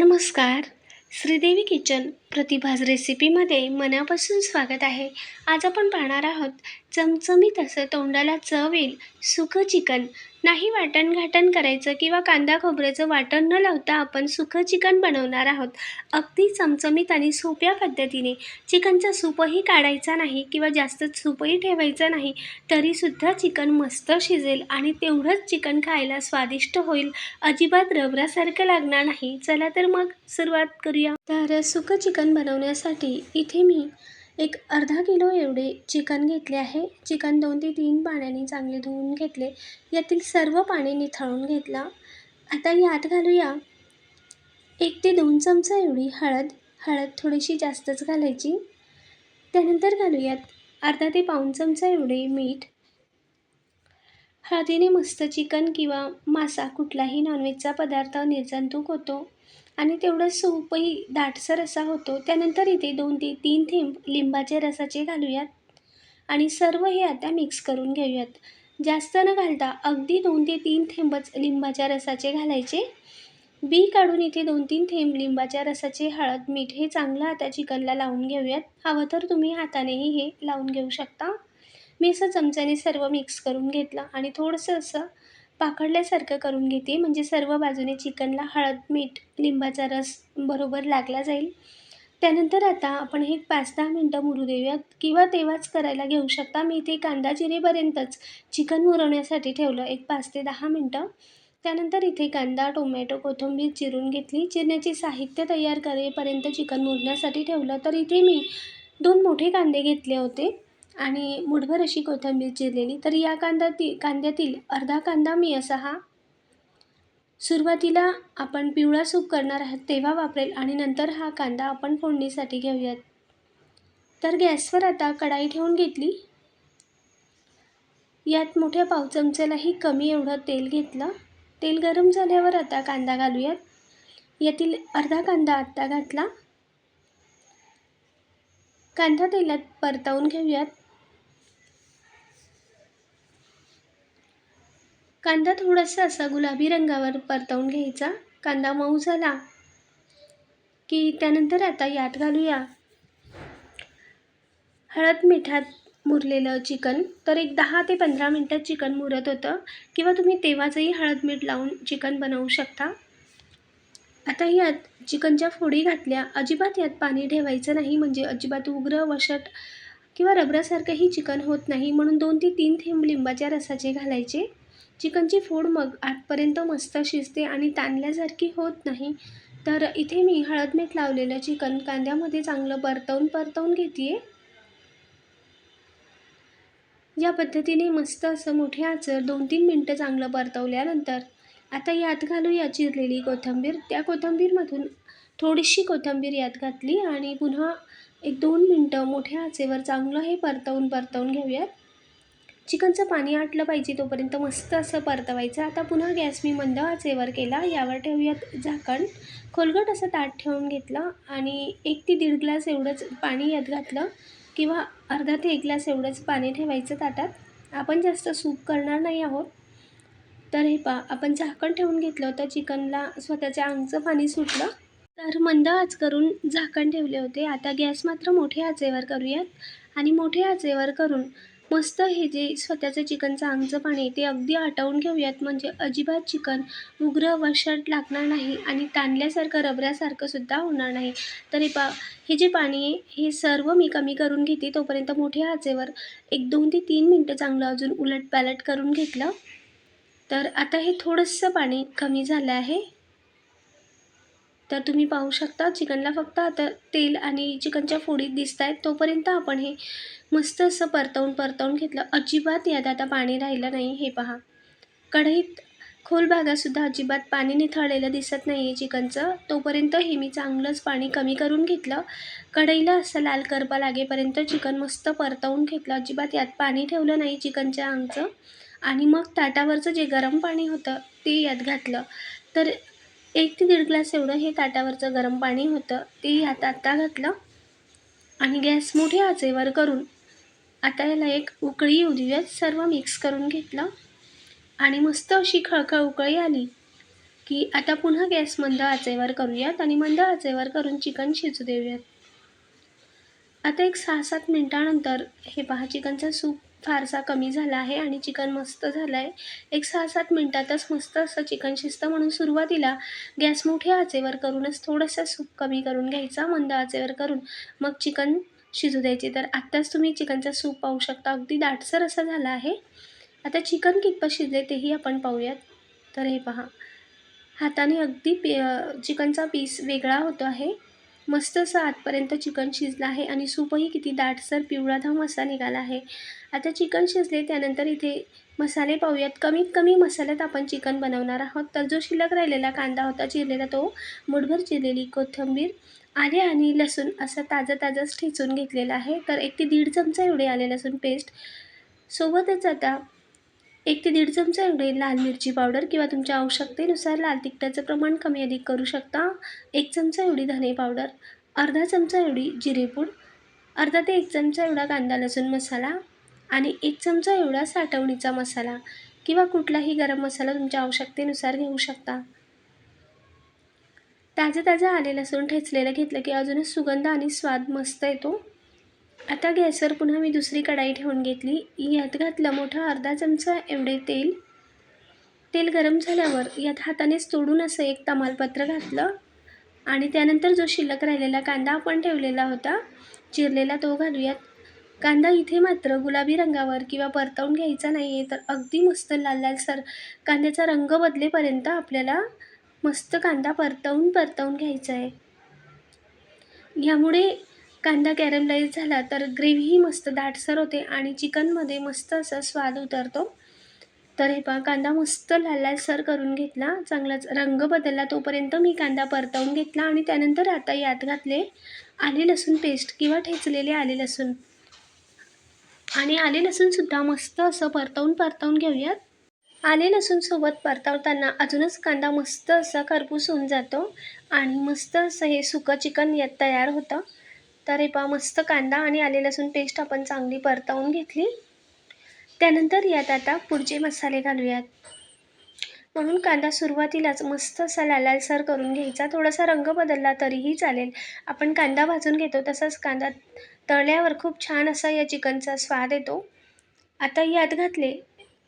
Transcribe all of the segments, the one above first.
नमस्कार. श्रीदेवी किचन प्रतिभाज रेसिपीमध्ये मनापासून स्वागत आहे. आज आपण पाहणार आहोत चमचमीत असं तोंडाला चव येईल सुकं चिकन. नाही वाटण घाटण करायचं किंवा कांदा खोबऱ्याचं वाटण न लावता आपण सुकं चिकन बनवणार आहोत. अगदी चमचमीत आणि सोप्या पद्धतीने. चिकनचा सूपही काढायचा नाही किंवा जास्त सूपही ठेवायचा नाही तरीसुद्धा चिकन मस्त शिजेल आणि तेवढंच चिकन खायला स्वादिष्ट होईल. अजिबात रबरासारखं लागणार नाही. चला तर मग सुरुवात करूया. तर सुकं चिकन बनवण्यासाठी इथे मी एक अर्धा किलो एवढे चिकन घेतले आहे. चिकन दोन ते तीन पाण्याने चांगले धुवून घेतले. यातील सर्व पाणी निथळून घेतला. आता यात घालूया एक ते दोन चमचा एवढी हळद. हळद थोडीशी जास्तच घालायची. त्यानंतर घालूयात अर्धा ते पाऊण चमचा एवढे मीठ. हळदीने मस्त चिकन किंवा मासा कुठलाही नॉनव्हेजचा पदार्थ निर्जंतूक होतो. आणि तेवढं सूपही दाटसर असा होतो. त्यानंतर इथे दोन ते तीन थेंब लिंबाचे रसाचे घालूयात आणि सर्व हे आता मिक्स करून घेऊयात. जास्त न घालता अगदी दोन ते तीन थेंबच लिंबाच्या रसाचे घालायचे. बी काढून इथे दोन तीन थेंब लिंबाच्या रसाचे हळद मीठ हे चांगलं आता चिकनला लावून घेऊयात. हवं तर तुम्ही हातानेही हे लावून घेऊ शकता. मी असं चमच्याने सर्व मिक्स करून घेतलं आणि थोडंसं असं पाकडल्यासारखं करून घेते. म्हणजे सर्व बाजूने चिकनला हळद मीठ लिंबाचा रस बरोबर लागला जाईल. त्यानंतर आता आपण हे पाच दहा मिनटं मुरू देऊयात. किंवा तेव्हाच करायला घेऊ शकता. मी इथे कांदा जिरेपर्यंतच चिकन मुरवण्यासाठी ठेवलं. एक पाच ते दहा मिनटं. त्यानंतर इथे कांदा टोमॅटो कोथिंबीर चिरून घेतली. चिरण्याचे साहित्य तयार करेपर्यंत चिकन मुरण्यासाठी ठेवलं. तर इथे मी दोन मोठे कांदे घेतले होते. आणि मुठभर अशी कोथिंबीर चिरलेली. तर या कांद्यातील कांद्यातील अर्धा कांदा मी असा हा सुरुवातीला आपण पिवळा सूप करणार आहात तेव्हा वापरेल आणि नंतर हा कांदा आपण फोडणीसाठी घेऊयात. तर गॅसवर आता कढाई ठेवून घेतली. यात मोठ्या पाव चमच्यालाही कमी एवढं तेल घेतलं. तेल गरम झाल्यावर आता कांदा घालूयात. यातील अर्धा कांदा आत्ता घातला. कांदा तेलात परतवून घेऊयात. कांदा थोडासा असा गुलाबी रंगावर परतवून घ्यायचा. कांदा मऊ झाला की त्यानंतर आता यात घालूया. हळद मिठात मुरलेलं चिकन तर एक दहा ते पंधरा मिनटात चिकन मुरत होतं किंवा तुम्ही तेव्हाचही हळद मीठ लावून चिकन बनवू शकता. आता यात चिकनच्या फोडी घातल्या. अजिबात यात पाणी ठेवायचं नाही म्हणजे अजिबात उग्र वशट किंवा रबरासारखंही चिकन होत नाही म्हणून दोन ते तीन थेंब लिंबाच्या रसाचे घालायचे. चिकनची फोड मग आतपर्यंत मस्त शिजते आणि ताणल्यासारखी होत नाही. तर इथे मी हळद मीठ लावलेलं चिकन कांद्यामध्ये चांगलं परतवून परतवून घेते या पद्धतीने मस्त असं मोठे आचर दोन तीन मिनटं चांगलं परतवल्यानंतर आता यात घालूया चिरलेली कोथिंबीर. त्या कोथिंबीरमधून थोडीशी कोथिंबीर यात घातली आणि पुन्हा एक दोन मिनटं मोठ्या आचेवर चांगलं हे परतवून परतवून घेऊयात. चिकनचं पाणी आटलं पाहिजे तोपर्यंत मस्त असं परतवायचं. आता पुन्हा गॅस मी मंद आचेवर केला. यावर ठेवूयात झाकण. खोलगट असं ताट ठेवून घेतलं आणि एक ते दीड ग्लास एवढंच पाणी यात घातलं किंवा अर्धा ते एक ग्लास एवढंच पाणी ठेवायचं ताटात. आपण जास्त सूप करणार नाही आहोत. तर हे पा आपण झाकण ठेवून घेतलं होतं चिकनला. स्वतःच्या अंगचं पाणी सुटलं. तर मंद आच करून झाकण ठेवले होते. आता गॅस मात्र मोठ्या आचेवर करूयात. आणि मोठ्या आचेवर करून मस्त हे जे स्वतःचं चिकनचं आंगचं पाणी ते अगदी आटवून घेऊयात. म्हणजे अजिबात चिकन उग्र वशट लागणार नाही आणि ताणल्यासारखं रबऱ्यासारखं सुद्धा होणार नाही. तर हे पा हे जे पाणी आहे हे सर्व मी कमी करून घेते तोपर्यंत मोठ्या आचेवर एक दोन ते तीन मिनटं चांगलं अजून उलट पॅलट करून घेतलं. तर आता हे थोडंसं पाणी कमी झालं आहे. तर तुम्ही पाहू शकता चिकनला फक्त आता तेल आणि चिकनच्या फोडीत दिसत आहेत तोपर्यंत आपण हे मस्त असं परतवून परतवून घेतलं. अजिबात यात आता पाणी राहिलं नाही हे पहा. कढईत खोल भागातसुद्धा अजिबात पाणी निथळलेलं दिसत नाही आहे चिकनचं. तोपर्यंत हे मी चांगलंच पाणी कमी करून घेतलं. कढईला असं लाल करपा लागेपर्यंत चिकन मस्त परतवून घेतलं. अजिबात यात पाणी ठेवलं नाही चिकनच्या अंगचं. आणि मग ताटावरचं जे गरम पाणी होतं ते यात घातलं. तर एक ते दीड ग्लास एवढं हे ताटावरचं गरम पाणी होतं. ते आता आत्ता घातलं आणि गॅस मोठ्या आचेवर करून आता याला एक उकळी येऊ देऊयात. सर्व मिक्स करून घेतलं आणि मस्त अशी खळखळ उकळी आली की आता पुन्हा गॅस मंद आचेवर करूयात आणि मंद आचेवर करून चिकन शिजू देऊयात. आता एक सहा सात मिनटानंतर हे पहा चिकनचा सूप फारसा कमी झाला आहे आणि चिकन मस्त झालं आहे एक सहा सात मिनटातच मस्त असं चिकन शिजतं म्हणून सुरुवातीला गॅस मोठ्या आचेवर करूनच थोडंसं सूप कमी करून घ्यायचा मंद आचेवर करून. मग चिकन शिजू द्यायचे. तर आत्ताच तुम्ही चिकनचा सूप पाहू शकता. अगदी दाटसर असा झाला आहे. आता चिकन कितपत शिजले तेही आपण पाहूयात. तर हे पहा. हाताने अगदी पे चिकनचा पीस वेगळा होतो आहे. मस्त असं आतपर्यंत चिकन शिजलं आहे आणि सूपही किती दाटसर पिवळाधाम असा निघाला आहे. आता चिकन शिजले त्यानंतर इथे मसाले पाहूयात. कमीत कमी मसाल्यात आपण चिकन बनवणार आहोत. तर जो शिल्लक राहिलेला कांदा होता चिरलेला तो मुठभर चिरलेली कोथिंबीर आले आणि लसूण असं ताजं ताजंच ठेचून घेतलेला आहे. तर एक ते दीड चमचा एवढे आले लसूण पेस्ट सोबतच आता एक ते दीड चमचा एवढे लाल मिरची पावडर किंवा तुमच्या आवश्यकतेनुसार लाल तिखटाचं प्रमाण कमी अधिक करू शकता. एक चमचा एवढी धने पावडर अर्धा चमचा एवढी जिरेपूड अर्धा ते एक चमचा एवढा कांदा लसूण मसाला आणि एक चमचा एवढा साठवणीचा मसाला किंवा कुठलाही गरम मसाला तुमच्या आवश्यकतेनुसार घेऊ शकता. ताजं ताजं आले लसूण ठेचलेलं घेतलं की अजूनच सुगंध आणि स्वाद मस्त येतो. आता गॅसवर पुन्हा मी दुसरी कढाई ठेवून घेतली. यात घातलं मोठा अर्धा चमचा एवढे तेल. तेल गरम झाल्यावर यात हातानेच तोडून असं एक तमालपत्र घातलं. आणि त्यानंतर जो शिल्लक राहिलेला कांदा आपण ठेवलेला होता चिरलेला तो घालूयात. कांदा इथे मात्र गुलाबी रंगावर किंवा परतवून घ्यायचा नाही आहे तर अगदी मस्त लाल लालसर कांद्याचा रंग बदलेपर्यंत आपल्याला मस्त कांदा परतवून परतवून घ्यायचा आहे ह्यामुळे कांदा कॅरमलाईज झाला तर ग्रेव्हीही मस्त दाटसर होते आणि चिकनमध्ये मस्त असा स्वाद उतरतो. तर हे पहा कांदा मस्त लाल लालसर करून घेतला. चांगलाच रंग बदलला. तोपर्यंत मी कांदा परतवून घेतला आणि त्यानंतर आता यात घातले आले लसूण पेस्ट किंवा ठेचलेले आले लसूण. आणि आले लसूणसुद्धा मस्त असं परतवून परतवून घेऊयात. आले लसूणसोबत परतवताना अजूनच कांदा मस्त असा खरपूस होऊन जातो. आणि मस्त असं हे सुकं चिकन यात तयार होतं. तर हे पहा मस्त कांदा आणि आले लसूण पेस्ट आपण चांगली परतावून घेतली. त्यानंतर यात आता पुढचे मसाले घालूयात. म्हणून कांदा सुरुवातीलाच मस्त असा लालसर करून घ्यायचा. थोडासा रंग बदलला तरीही चालेल. आपण कांदा भाजून घेतो तसाच कांदा तळल्यावर खूप छान असा या चिकनचा स्वाद येतो. आता यात घातले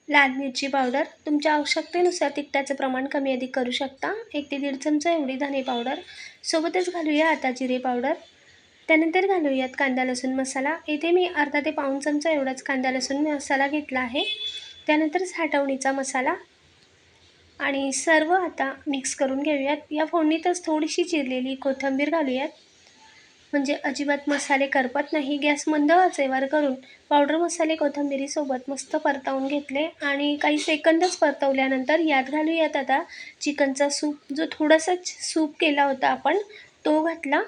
लाल मिरची पावडर. तुमच्या आवश्यकतेनुसार तिखटाचं प्रमाण कमी अधिक करू शकता. एक ते दीड चमचा एवढी धने पावडर. सोबतच घालूया आता जिरे पावडर. त्यानंतर घालूयात कांदा लसूण मसाला. इथे मी अर्धा ते पाऊण चमचा एवढाच कांदा लसूण मसाला घेतला आहे. त्यानंतर साठवणीचा मसाला. आणि सर्व आता मिक्स करून घेऊयात. या फोडणीतच थोडीशी चिरलेली कोथिंबीर घालूयात. म्हणजे अजिबात मसाले करपत नाही. गॅस मंद आचेवर करून पावडर मसाले कोथिंबिरीसोबत मस्त परतवून घेतले. आणि काही सेकंदच परतवल्यानंतर यात घालूयात आता चिकनचा सूप. जो थोडासाच सूप केला होता आपण तो घातला.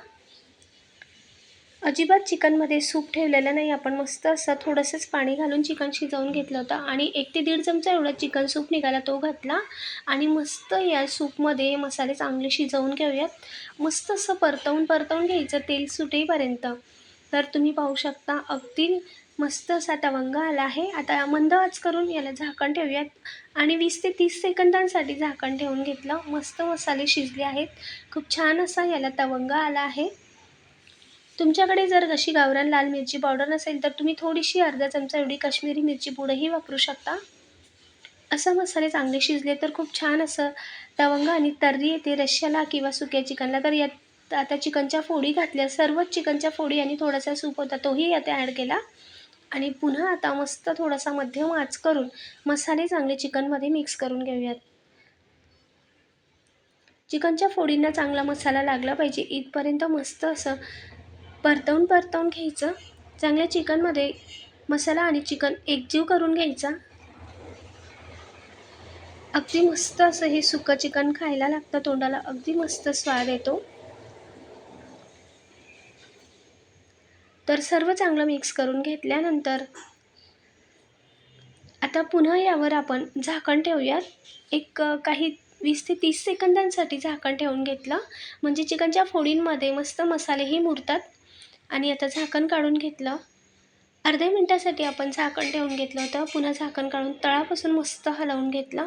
अजिबात चिकनमध्ये सूप ठेवलेलं नाही. आपण मस्त असं थोडंसंच पाणी घालून चिकन शिजवून घेतलं होतं आणि एक ते दीड चमचा एवढा चिकन सूप निघाला तो घातला आणि मस्त या सूपमध्ये मसाले चांगले शिजवून घेऊयात. मस्त असं परतवून परतवून घ्यायचं तेल सुटेपर्यंत. तर तुम्ही पाहू शकता अगदी मस्त असा तवंग आला आहे. आता मंद आच करून याला झाकण ठेवूयात आणि वीस ते तीस सेकंदांसाठी झाकण ठेवून घेतलं. मस्त मसाले शिजले आहेत. खूप छान असा याला तवंग आला आहे. तुमच्याकडे जर अशी गावरान लाल मिरची पावडर नसेल तर तुम्ही थोडीशी अर्धा चमचा एवढी काश्मीरी मिरची पुढंही वापरू शकता. असं मसाले चांगले शिजले तर खूप छान असं लवंग आणि तर्री येते. रश्श्याला किंवा सुक्या चिकनला तर यात आता चिकनच्या फोडी घातल्या सर्वच चिकनच्या फोडी आणि थोडासा सूप होता तोही यात ॲड केला. आणि पुन्हा आता मस्त थोडासा मध्यम आच करून मसाले चांगले चिकनमध्ये मिक्स करून घेऊयात. चिकनच्या फोडींना चांगला मसाला लागला पाहिजे. इथपर्यंत मस्त असं परतवून परतवून घ्यायचं. चांगल्या चिकनमध्ये मसाला आणि चिकन एकजीव करून घ्यायचा. अगदी मस्त असं हे सुकं चिकन खायला लागतं तोंडाला अगदी मस्त स्वाद येतो. तर सर्व चांगलं मिक्स करून घेतल्यानंतर आता पुन्हा यावर आपण झाकण ठेवूयात. एक काही वीस ते तीस सेकंदांसाठी झाकण ठेवून घेतलं. म्हणजे चिकनच्या फोडींमध्ये मस्त मसालेही मुरतात. आणि आता झाकण काढून घेतलं. अर्ध्या मिनटासाठी आपण झाकण ठेवून घेतलं होतं. पुन्हा झाकण काढून तळापासून मस्त हलवून घेतलं.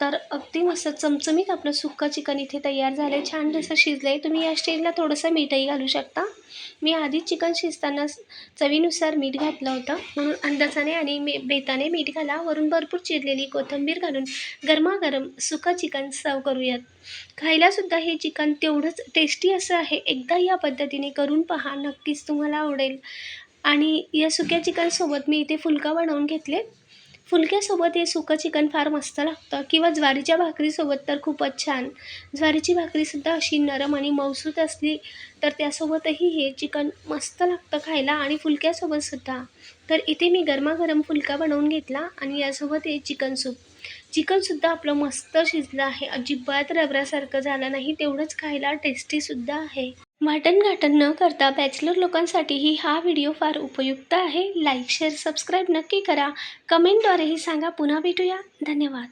तर अगदी मस्त चमचमीत आपलं सुक्का चिकन इथे तयार झालं आहे छान जसं शिजलं आहे तुम्ही या स्टेजला थोडंसं मीठही घालू शकता. मी आधी चिकन शिजताना चवीनुसार मीठ घातलं होतं. म्हणून अंदाजाने आणि मी बेताने मीठ घाला. वरून भरपूर चिरलेली कोथिंबीर घालून गरमागरम सुका चिकन सर्व करूयात. खायलासुद्धा हे चिकन तेवढंच टेस्टी असं आहे. एकदा या पद्धतीने करून पहा. नक्कीच तुम्हाला आवडेल. आणि या सुक्या चिकनसोबत मी इथे फुलका बनवून घेतले फुलक्यासोबत हे सुकं चिकन फार मस्त लागतं. किंवा ज्वारीच्या भाकरीसोबत तर खूपच छान. ज्वारीची भाकरीसुद्धा अशी नरम आणि मौसूत असली तर त्यासोबतही हे चिकन मस्त लागतं खायला आणि फुलक्यासोबतसुद्धा तर इथे मी गरमागरम फुलका बनवून घेतला आणि यासोबत हे चिकन सूप. चिकनसुद्धा आपलं मस्त शिजलं आहे. अजिबात रबरासारखं झालं नाही. तेवढंच खायला टेस्टीसुद्धा आहे. वाटणघाटन न करता बॅचलर लोकांसाठीही हा व्हिडिओ फार उपयुक्त आहे. लाईक शेअर सबस्क्राईब नक्की करा. कमेंटद्वारेही सांगा. पुन्हा भेटूया. धन्यवाद.